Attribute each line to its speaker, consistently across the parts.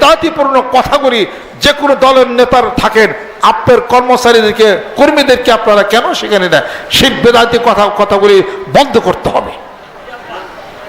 Speaker 1: বেদাতিপূর্ণ কথাগুলি যে কোনো দলের নেতার থাকেন, আপনার কর্মচারীদেরকে, কর্মীদেরকে আপনারা কেন সেখানে দেয় শিখ বেদাতি কথা, কথাগুলি বন্ধ করতে হবে।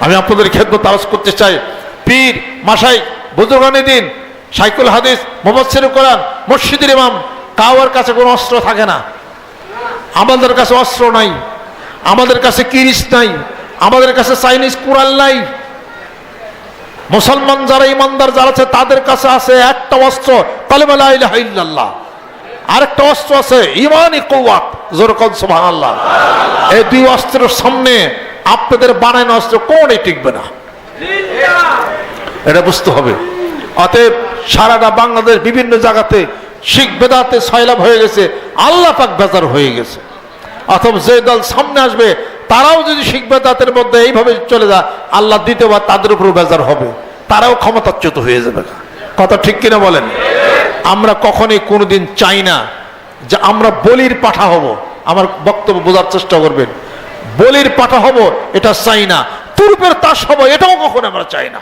Speaker 1: আমি আপনাদের খেদমত আরজ করতে চাই। পীর, মাসাই বুজুর্গানি দিন, সাইকুল হাদিস মোবাসির কোরআন, মসজিদের ইমাম কাউয়ার কাছে কোনো অস্ত্র থাকে না। আমাদের কাছে অস্ত্র নাই। আমাদের কাছে কিরিস নাই। আমাদের কাছে চাইনিজ কুড়াল নাই। মুসলমান যারা ইমানদার যারা আছে, তাদের কাছে আছে একটা অস্ত্র কালেমাল্লাহ আরেকটা অস্ত্র আছে ইমানই কৌয়াত জোরকন আল্লাহ এই দুই অস্ত্রের সামনে আপনাদের বানানো অস্ত্র কোনই টিকবে না। এটা বুঝতে হবে। অতএব সারাটা বাংলাদেশ বিভিন্ন জায়গাতে শিখ বেদাতে সয়লাভ হয়ে গেছে, আল্লাহ পাক বেজার হয়ে গেছে। অথবা যে দল সামনে আসবে তারাও যদি শিখবে তাদের মধ্যে এইভাবে চলে যায়, আল্লাহ দ্বিতীয়বার তাদের উপর বেজার হবে। তারাও ক্ষমতাচ্যুত হয়ে যাবে কথা ঠিক কিনা বলেন? আমরা কখনই কোনোদিন চাই না যে আমরা বলির পাঠা হব। আমার বক্তব্য বোঝার চেষ্টা করবেন। বলির পাঠা হব, এটা চাই না। তুরুপের তাস হব, এটাও কখনো আমরা চাই না।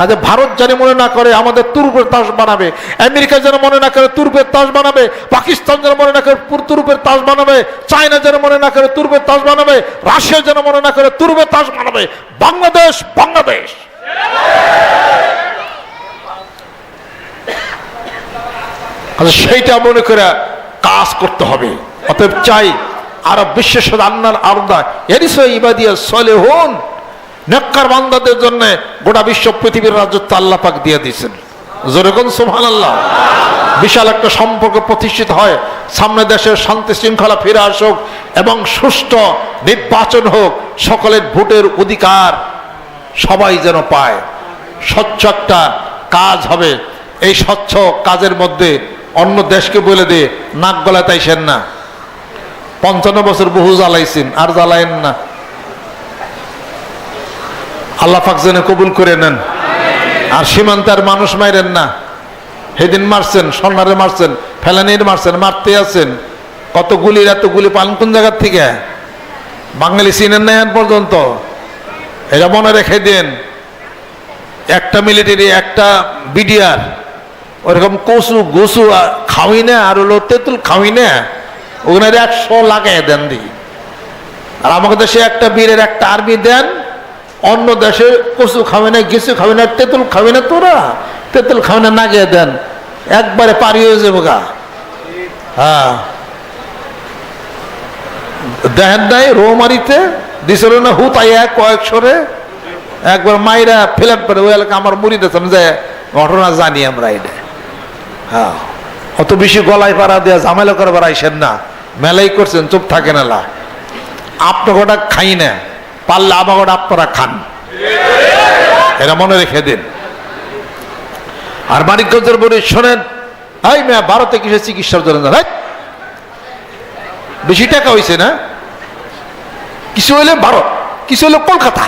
Speaker 1: কাজে ভারত যেন মনে না করে আমাদের তুরুপের তাস বানাবে। আমেরিকা যেন মনে না করে তুরুপের তাস বানাবে। পাকিস্তান যেন মনে না করে পুর- তুরুপের তাস বানাবে। চায়না যেন মনে না করে তুরুপের তাস বানাবে। রাশিয়া যেন মনে না করে তুরুপের তাস বানাবে। বাংলাদেশ বাংলাদেশ। সেইটা মনে করে কাজ করতে হবে। অতএব চাই আরব বিশ্বের সাথে আন্নার আরদা। এরিসো ইবাদিয়া সলে হন নেককার বান্দাদের জন্য গোটা বিশ্ব পৃথিবীর রাজত্ব আল্লাহ পাক দিয়ে দিয়েছেন। যেরকম সোহান আল্লাহ বিশাল একটা সম্পর্ক প্রতিষ্ঠিত হয়। সামনে দেশের শান্তি শৃঙ্খলা ফিরে আসুক এবং সুষ্ঠু নির্বাচন হোক, সকলের ভোটের অধিকার সবাই যেন পায়। স্বচ্ছ একটা কাজ হবে। এই স্বচ্ছ কাজের মধ্যে অন্য দেশকে বলে দিয়ে নাক গলায় তাইছেন না। পঞ্চান্ন বছর বহু জ্বালাইছেন, আর জ্বালায়েন না। আল্লাহ পাক কবুল করে নেন। আর সীমান্তের মানুষ মাইরেন না। সেদিন মারছেন সোনারে মারছেন, ফেলানির মারছেন, মারতে আছেন। কত গুলির, এত গুলি পালন কোন জায়গার থেকে? বাঙালি চিনেন না এখন পর্যন্ত। এটা মনে রেখে দেন, একটা মিলিটারি একটা বিডিআর, ওরকম কচু গোসু খাওয়াই না, আর হলো তেঁতুল খাওয়াই না। ওখানে একশো লাগাই দেন দি। আর আমাকে দেশে একটা বীরের একটা আর্মি দেন অন্য দেশে কচু খাবে না গেছু খাবে না, তেঁতুল খাবে না তোরা? তেঁতুল খাবে না না গিয়ে দেন। একবারে পারি হয়ে যাব গা। হ্যাঁ। দেখেন নাই, রৌমারিতে দিছিল না হু তাই এক কয়েকশোরে? একবার মাইরা ফেলাট পরে ওই এলাকা আমার মুড়ি দিতাম যে, ঘটনা জানি আমরা এটা। হ্যাঁ। অত বেশি গলায় পাড়া দেওয়া ঝামেলা করে বেড়াইছেন না। মেলাই করছেন, চুপ থাকে না লা আপনার গোটা খাই না। পারলে আমার গোটা আপনারা খান। এরা মনে রেখে দিন। আর মানিকগঞ্জের বলে শোনেন হাই মেয়া, ভারতে কিসে চিকিৎসার জন্য? বেশি টাকা হয়েছে না? কিছু হইলে ভারত, কিছু হইলে কলকাতা।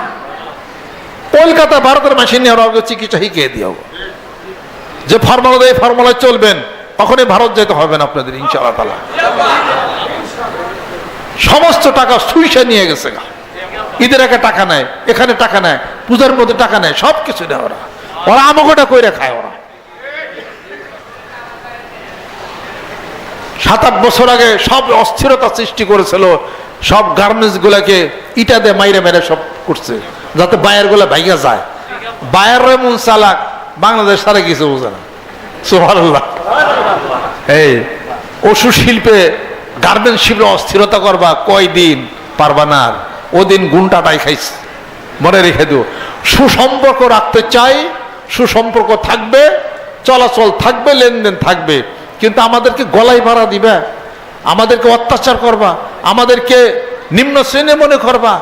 Speaker 1: কলকাতা ভারতের মেশিন নিয়ে চিকিৎসা শিখিয়ে দিয়ে যে ফর্মুলা দেয় ফর্মুলা চলবেন কখনই ভারত যেতে হবে না আপনাদের, ইনশাআল্লাহ সমস্ত টাকা সুইসা নিয়ে গেছে গা। ঈদের আগে টাকা নেয়, এখানে টাকা নেয়, পূজার মধ্যে টাকা নেয়, সব কিছু নেয় ওরা। ওরা আমাকেটা কইরে খায় ওরা। সাত আট বছর আগে সব অস্থিরতা সৃষ্টি করেছিল, সব গার্মেন্টস গুলাকে ইটা দিয়ে মাইরে মেরে সব করছে, যাতে বায়ারগুলা ভাইয়া যায়। বায়ার এমন চালাক, বাংলাদেশ সারা কিছু বোঝে না। সুবহানাল্লাহ। এই ওষুধ শিল্পে গার্মেন্টস শিল্পে অস্থিরতা করবা কয়দিন পারবা না ওদিন গুণটাটাই খাইছে। মনে রেখে দিও। সুসম্পর্ক রাখতে চাই, সুসম্পর্ক থাকবে, চলাচল থাকবে, লেনদেন থাকবে। কিন্তু আমাদেরকে গলায় ভাড়া দিবে, আমাদেরকে অত্যাচার করবা, আমাদেরকে নিম্ন শ্রেণি মনে করবা।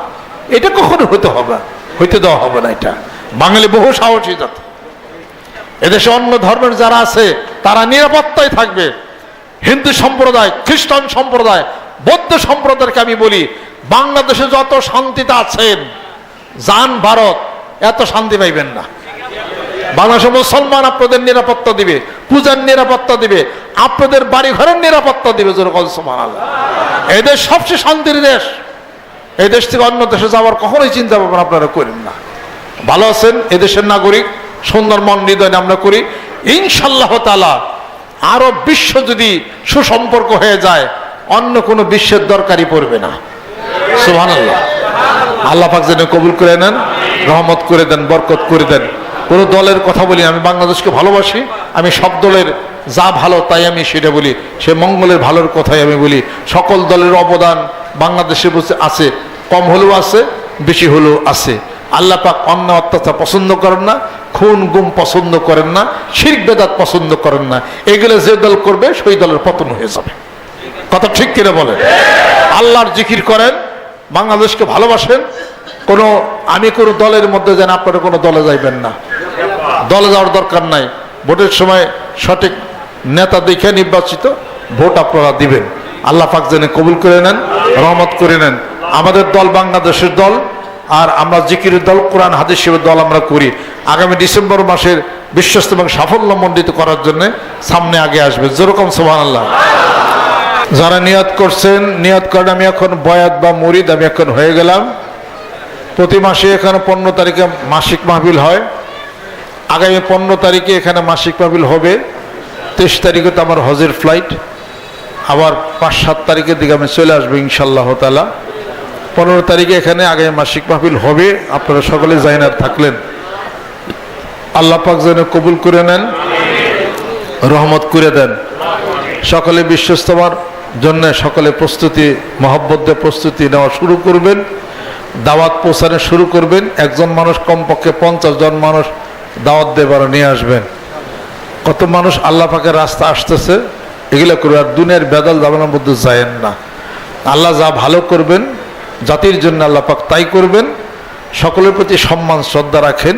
Speaker 1: এটা কখনো হতে হবে, হইতে দেওয়া হবে না এটা। বাঙালি বহু সাহসী জাতি। এদেশে অন্য ধর্মের যারা আছে, তারা নিরাপত্তায় থাকবে। হিন্দু সম্প্রদায়, খ্রিস্টান সম্প্রদায়, বৌদ্ধ সম্প্রদায়কে আমি বলি বাংলাদেশে যত শান্তিতে আছেন, যান ভারত, এত শান্তি পাইবেন না। বাংলাদেশের মুসলমান আপনাদের নিরাপত্তা দিবে, পূজার নিরাপত্তা দিবে, আপনাদের বাড়ি ঘরের নিরাপত্তা দিবে যেরকম সমান আল্লাহ এই দেশ সবচেয়ে শান্তির দেশ। এই দেশ থেকে অন্য দেশে যাওয়ার কখনোই চিন্তা ভাবনা আপনারা করেন না। ভালো আছেন এদেশের নাগরিক, সুন্দর মন হৃদয় আমরা করি। ইনশাল্লাহ তালা আরও বিশ্ব যদি সুসম্পর্ক হয়ে যায়, অন্য কোনো বিশ্বের দরকারই পড়বে না। সুবহানাল্লাহ। আল্লাহ পাক যেন কবুল করে নেন, রহমত করে দেন, বরকত করে দেন। কোনো দলের কথা বলি, আমি বাংলাদেশকে ভালোবাসি, আমি সব দলের যা ভালো তাই আমি সেটা বলি, সে মঙ্গলের ভালোর কথাই আমি বলি। সকল দলের অবদান বাংলাদেশে বসে আছে, কম হলেও আছে, বেশি হলেও আছে। আল্লাহ পাক অন্য অত্যাচার পছন্দ করেন না, খুন, গুম পছন্দ করেন না, শির বেদাত পছন্দ করেন না। এগুলো যে দল করবে, সেই দলের পতন হয়ে যাবে। কথা ঠিক কিনা বলেন? আল্লাহর জিকির করেন বাংলাদেশকে ভালোবাসেন, কোনো, আমি কোনো দলের মধ্যে যেন আপনারা কোনো দলে যাইবেন না। দলে যাওয়ার দরকার নাই। ভোটের সময় সঠিক নেতা দেখে নির্বাচিত, ভোট আপনারা দিবেন। আল্লাহ পাক যেন কবুল করে নেন, রহমত করে নেন। আমাদের দল বাংলাদেশের দল, আর আমরা জিকিরের দল, কোরআন হাদিস শিবের দল আমরা করি। আগামী ডিসেম্বর মাসের বিশ্বস্ত এবং সাফল্যমণ্ডিত করার জন্য সামনে আগে আসবে। যেরকম সোহান আল্লাহ যারা নিয়ত করছেন, নিয়ত করেন আমি এখন বয়াত বা মুরিদ, আমি এখন হয়ে গেলাম। প্রতি মাসে এখানে পনেরো তারিখে মাসিক মাহবিল হয়। আগামী পনেরো তারিখে এখানে মাসিক মাহবিল হবে। তেইশ তারিখে তো আমার হজের ফ্লাইট আবার পাঁচ, সাত তারিখের দিকে আমি চলে আসব ইনশাল্লাহ তালা পনেরো তারিখে এখানে আগামী মাসিক মাহবিল হবে। আপনারা সকলে জাইনার থাকলেন। আল্লাহ পাক যেন কবুল করে নেন, রহমত করে দেন। সকলে বিশ্বস্তমার জন্য সকলে প্রস্তুতি মহব্বতে প্রস্তুতি নেওয়া শুরু করবেন, দাওয়াত পৌঁছানো শুরু করবেন। একজন মানুষ কমপক্ষে পঞ্চাশ জন মানুষ দাওয়াত দেবার নিয়ে আসবেন। কত মানুষ আল্লাহ পাকের রাস্তা আসতেছে, এগুলো করবে আর দুনিয়ার বেদাল জামানোর মধ্যে যায়েন না। আল্লাহ যা ভালো করবেন, জাতির জন্য আল্লাহ পাক তাই করবেন। সকলের প্রতি সম্মান, শ্রদ্ধা রাখেন।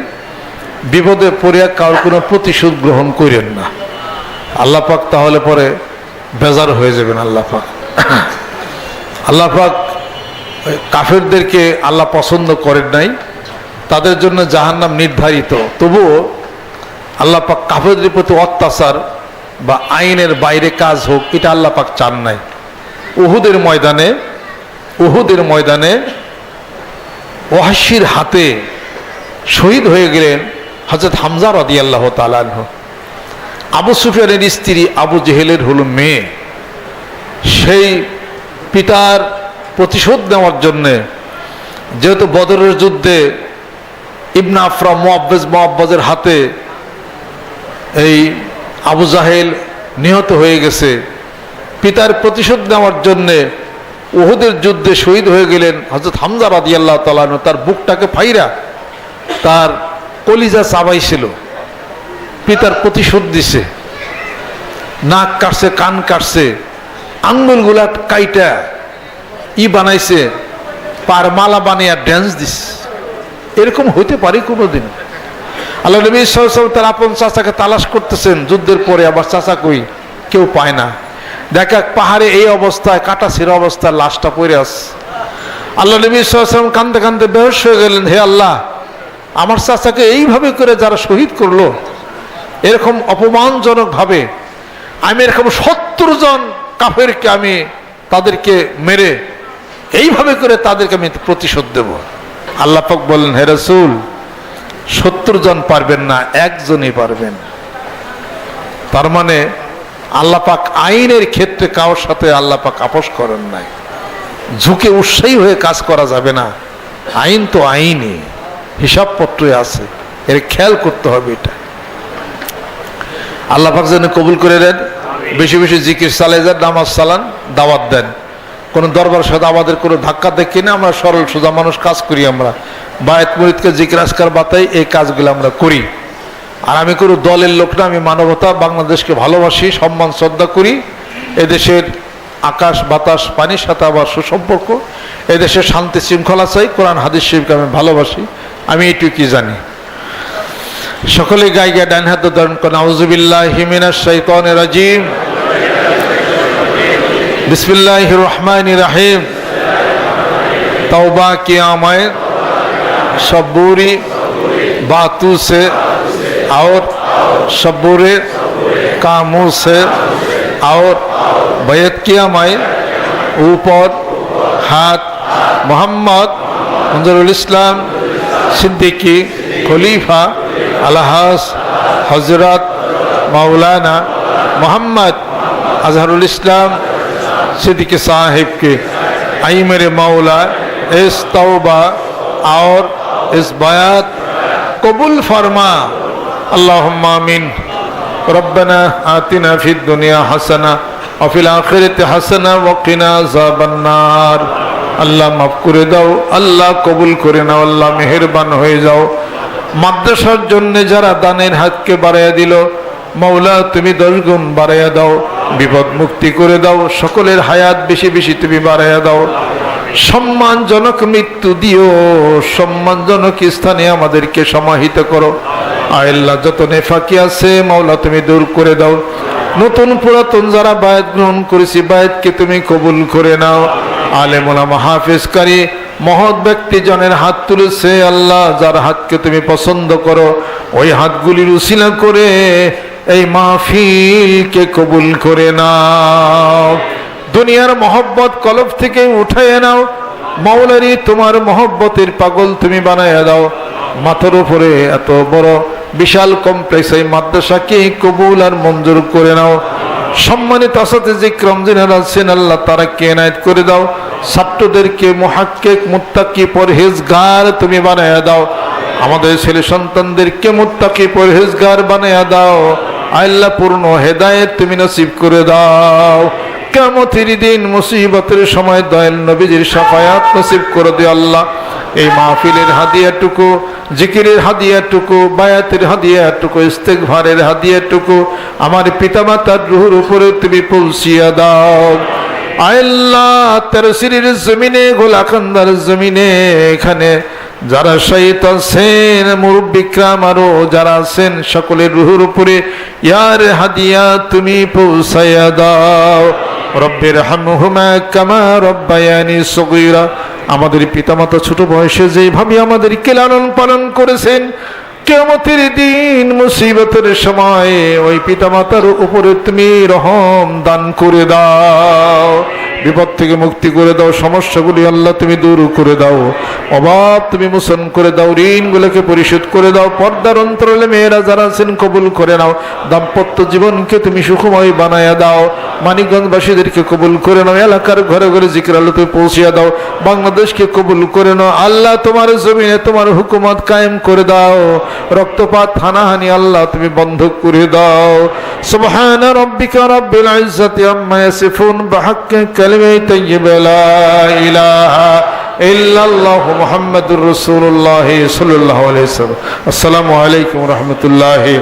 Speaker 1: বিপদে পড়িয়া কারোর কোনো প্রতিশোধ গ্রহণ করেন না। আল্লাহ পাক তাহলে পরে বেজার হয়ে যাবেন আল্লাহ পাক। আল্লাহ পাক কাফেরদেরকে আল্লাহ পছন্দ করেন নাই, তাদের জন্য জাহান্নাম নির্ধারিত। তবুও আল্লাহ পাক কাফেরদের প্রতি অত্যাচার বা আইনের বাইরে কাজ হোক, এটা আল্লাহ পাক চান নাই। উহুদের ময়দানে উহুদের ময়দানে ওয়াসির হাতে শহীদ হয়ে গেলেন হজরত হামজা রদি আল্লাহ তালাহ আবু সুফিয়ানের স্ত্রী আবু জেহেলের হলো মেয়ে। সেই পিতার প্রতিশোধ নেওয়ার জন্যে যেহেতু বদরের যুদ্ধে ইবনা আফরা মোয়াব্বেজ মোয়াব্বাজের হাতে এই আবু জাহেল নিহত হয়ে গেছে। পিতার প্রতিশোধ নেওয়ার জন্যে ওহুদের যুদ্ধে শহীদ হয়ে গেলেন হজরত হামজা রাদি আল্লাহ তালানো তার বুকটাকে ফাইরা তার কলিজা চাবাইছিল। পিতার প্রতিশোধ দিছে। নাক কাটছে, কান কাটছে, আঙ্গুলগুলা কাইটা ই বানাইছে, পার মালা বানিয়ে ড্যান্স দিস এরকম হইতে পারে কোনোদিন। আল্লাহ নবী সাল্লাম তার আপন চাচাকে তালাশ করতেছেন, যুদ্ধের পরে আবার চাচা কই, কেউ পায় না। দেখা পাহাড়ে এই অবস্থায়, কাটা ছিঁড়া অবস্থায় লাশটা পড়ে আস আল্লাহ নবী সাল্লাম কান্দে কান্দে বেহস হয়ে গেলেন, হে আল্লাহ, আমার চাচাকে এইভাবে করে যারা শহীদ করল এরকম অপমানজনকভাবে আমি এরকম সত্তর জন কাফেরকে আমি তাদেরকে মেরে এইভাবে করে তাদেরকে আমি প্রতিশোধ দেব। আল্লাহ পাক বললেন হে রসুল সত্তর জন পারবেন না, একজনই পারবেন। তার মানে আল্লাহ পাক আইনের ক্ষেত্রে কারোর সাথে আল্লাহ পাক আপোষ করেন নাই। ঝুঁকে উৎসাহী হয়ে কাজ করা যাবে না। আইন তো আইনই হিসাবপত্রে আছে। এর খেয়াল করতে হবে এটা। আল্লাহ পাক যেন কবুল করে দেন বেশি বেশি জিকির চালাই যান, নামাজ চালান, দাওয়াত দেন। কোনো দরবার সাথে আমাদের কোনো ধাক্কা দেখি না, আমরা সরল সোজা মানুষ কাজ করি আমরা। বায়ত মরিদকে জিকির আসকার বাতাই এই কাজগুলো আমরা করি। আর আমি কোনো দলের লোক না, আমি মানবতা, বাংলাদেশকে ভালোবাসি, সম্মান, শ্রদ্ধা করি। এদেশের আকাশ, বাতাস, পানির সাথে আবার সুসম্পর্ক। এদেশের শান্তি, শৃঙ্খলা চাই, কোরআন, হাদিস শরীফকে আমি ভালোবাসি। আমি এইটুকুই জানি। সকলে গাইগা ডান হাত ধারণ করেন আউজুবিল্লাহ হিমিনা শৈতন রাজিম বিসমিল্লাহ রহমান রাহিম तौबा किया मैं सबूरी बातों से और सबूरे कामों से और बैत किया मैं ऊपर हाथ मोहम्मद मंजरुल इस्लाम सिद्दीकी खलीफा الحاظ حضرت مولانا محمد اظہر الاسلام صدق صاحب کے آئی میرے مولا، اس توبہ اور اس بیعت قبول فرما۔ اللہم آمین۔ ربنا آتنا فی الدنیا حسنا اور فی الآخرت حسنا وقنا عذاب النار۔ اللہ معاف دو، اللہ قبول কবুল اللہ مہربان আল্লাহ جاؤ۔ মাদ্রাসার জন্য যারা দানের হাতকে বাড়াইয়া দিল, মৌলা তুমি দশ গুণ বাড়াইয়া দাও, বিপদ মুক্তি করে দাও, সকলের হায়াত বেশি বেশি তুমি বাড়াইয়া দাও। সম্মানজনক মৃত্যু দিও, সম্মানজনক স্থানে আমাদেরকে সমাহিত করো। আল্লাহ, যত নেফাকি আছে, মৌলা তুমি দূর করে দাও। নতুন পুরাতন যারা বায়াত গ্রহণ করেছি, বায়াতকে তুমি কবুল করে নাও। আলেমুলা মাহাফিজকারী মহৎ ব্যক্তি জনের হাত তুলেছে আল্লাহ, যার হাতকে তুমি পছন্দ করো, ওই হাতগুলির উসিলা করে এই মাহফিলকে কবুল করে নাও। দুনিয়ার মহব্বত কলব থেকে উঠাইয়া নাও। মৌলারি, তোমার মহব্বতের পাগল তুমি বানাইয়া দাও। মাথার উপরে এত বড় বিশাল কমপ্লেক্স এই মাদ্রাসাকে কবুল আর মঞ্জুর করে নাও। সম্মানিত আসাতে ক্রমজিনার আছেন আল্লাহ, তারা কে এনায়ত করে দাও। ছাত্রদেরকে, মহাক্কেক, মুত্তাকি, পরহেজগার তুমি বানাইয়া দাও। আমাদের ছেলে সন্তানদেরকে মুত্তাকি, পরহেজগার বানাইয়া দাও। আল্লাহ পূর্ণ হেদায়েত তুমি নসিব করে দাও। কেমতির দিন মুসিবতের সময় দয়াল নবীজির সাফায়াত নসিব করে দিও আল্লাহ। এই মাহফিলের হাদিয়াটুকু জিকিরের হাদিয়াটুকু, বায়াতের হাদিয়াটুকু ইস্তেকভারের হাদিয়াটুকু আমার পিতামাতার রুহুর উপরে তুমি পৌঁছিয়া দাও। আল্লাহ তেরো সিরির জমিনে, গোলাকান্দার জমিনে এখানে যারা শহীদ আছেন মুরব্বিক্রাম আরও যারা আছেন, সকলের রুহুর উপরে ইয়ার হাদিয়া তুমি পৌঁছাইয়া দাও। রব্বের হামহুমা কামা রব্বায়ানি সগীরা আমাদের পিতামাতা ছোট বয়সে যেভাবে আমাদেরকে লালন পালন করেছেন কেমতের দিন মুসিবতের সময় ওই পিতামাতার উপরে তুমি রহম দান করে দাও। বিপদ থেকে মুক্তি করে দাও, সমস্যাগুলি আল্লাহ তুমি দূর করে দাও। অভাব তুমি মোচন করে দাও, ঋণগুলোকে পরিশোধ করে দাও। পর্দার অন্তরালে মেয়েরা যারা আছেন, কবুল করে নাও। দাম্পত্য জীবনকে তুমি সুখময় বানায়া দাও। মানিকগঞ্জবাসীদেরকে কবুল করে নাও। এলাকার ঘরে ঘরে জিকির আল্লাহ তুমি পৌঁছিয়া দাও। বাংলাদেশকে কবুল করে নাও। আল্লাহ তোমার জমিনে তোমার হুকুমত কায়েম করে দাও। রক্তপাত, হানাহানি আল্লাহ তুমি বন্ধ করে দাও। সুবহান রব্বিকা রব্বিল ইজ্জাতি আম্মা ইয়াসিফুন। বিহাক্কি ইলাহা ইল্লাল্লাহু মুহাম্মাদুর রাসূলুল্লাহ সাল্লাল্লাহু আসসালামু আলাইকুম রাহমাতুল্লাহি